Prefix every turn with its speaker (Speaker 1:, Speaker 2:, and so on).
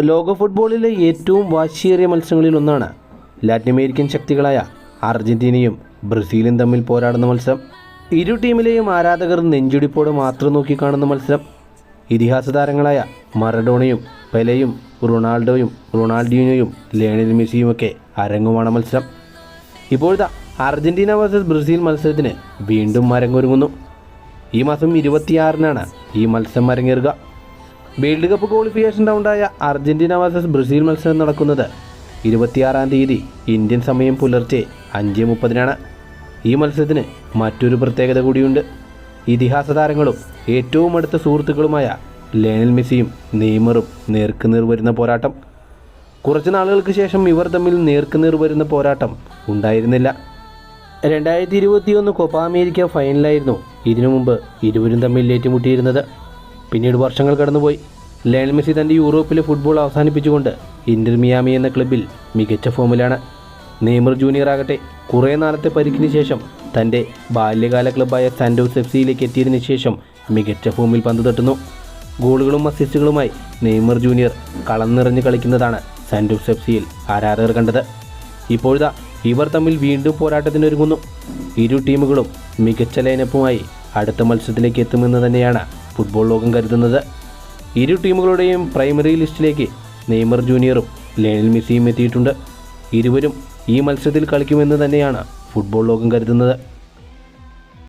Speaker 1: ലോക ഫുട്ബോളിലെ ഏറ്റവും വാശിയേറിയ മത്സരങ്ങളിൽ ഒന്നാണ് ലാറ്റിൻ അമേരിക്കൻ ശക്തികളായ അർജന്റീനയും ബ്രസീലും തമ്മിൽ പോരാടുന്ന മത്സരം. ഇരു ടീമിലെയും ആരാധകർ നെഞ്ചുടിപ്പോട് മാത്രം നോക്കി കാണുന്ന മത്സരം. ഇതിഹാസ താരങ്ങളായ മറഡോണയും പെലയും റൊണാൾഡോയും റൊണാൾഡീനോയും ലേണൽ മെസ്സിയുമൊക്കെ അരങ്ങുമാണ് മത്സരം. ഇപ്പോഴത്തെ അർജന്റീന വേഴ്സസ് ബ്രസീൽ മത്സരത്തിന് വീണ്ടും അരങ്ങൊരുങ്ങുന്നു. ഈ മാസം ഇരുപത്തിയാറിനാണ് ഈ മത്സരം അരങ്ങേറുക. വേൾഡ് കപ്പ് ക്വാളിഫിക്കേഷൻ റൗണ്ടായ അർജന്റീന വേഴ്സസ് ബ്രസീൽ മത്സരം നടക്കുന്നത് ഇരുപത്തിയാറാം തീയതി ഇന്ത്യൻ സമയം പുലർച്ചെ അഞ്ച് മുപ്പതിനാണ്. ഈ മത്സരത്തിന് മറ്റൊരു പ്രത്യേകത കൂടിയുണ്ട്. ഇതിഹാസ താരങ്ങളും ഏറ്റവും അടുത്ത സുഹൃത്തുക്കളുമായ ലേനൽ മെസ്സിയും നെയ്മറും നേർക്കുനേർ വരുന്ന പോരാട്ടം. കുറച്ച് നാളുകൾക്ക് ശേഷം ഇവർ തമ്മിൽ നേർക്കുനേർ വരുന്ന പോരാട്ടം ഉണ്ടായിരുന്നില്ല. രണ്ടായിരത്തി ഇരുപത്തിയൊന്ന് കൊപ്പ അമേരിക്ക ഫൈനലായിരുന്നു ഇതിനു മുമ്പ് ഇരുവരും തമ്മിൽ ഏറ്റുമുട്ടിയിരുന്നത്. പിന്നീട് വർഷങ്ങൾ കടന്നുപോയി. ലയൽ മെസ്സി തന്റെ യൂറോപ്പിലെ ഫുട്ബോൾ അവസാനിപ്പിച്ചുകൊണ്ട് ഇന്റർ മിയാമി എന്ന ക്ലബിൽ മികച്ച ഫോമിലാണ്. നെയ്മർ ജൂനിയർ ആകട്ടെ കുറേ നാളത്തെ പരിക്കിന് ശേഷം തന്റെ ബാല്യകാല ക്ലബ്ബായ സാൻഡോസ് എഫ് സിയിലേക്ക് എത്തിയതിനു ശേഷം മികച്ച ഫോമിൽ പന്ത് തട്ടുന്നു. ഗോളുകളും അസിസ്റ്റുകളുമായി നെയ്മർ ജൂനിയർ കളം നിറഞ്ഞ് കളിക്കുന്നതാണ് സാൻഡോസ് എഫ് സിയിൽ ആരാധകർ കണ്ടത്. ഇപ്പോഴത്തെ ഇവർ തമ്മിൽ വീണ്ടും പോരാട്ടത്തിനൊരുങ്ങുന്നു. ഇരു ടീമുകളും മികച്ച ലൈനപ്പുമായി അടുത്ത മത്സരത്തിലേക്ക് എത്തുമെന്ന് തന്നെയാണ് ഫുട്ബോൾ ലോകം കരുതുന്നത്. ഇരു ടീമുകളുടെയും പ്രൈമറി ലിസ്റ്റിലേക്ക് നെയ്മർ ജൂനിയറും ലയണൽ മെസ്സിയും എത്തിയിട്ടുണ്ട്. ഇരുവരും ഈ മത്സരത്തിൽ കളിക്കുമെന്ന് തന്നെയാണ് ഫുട്ബോൾ ലോകം കരുതുന്നത്.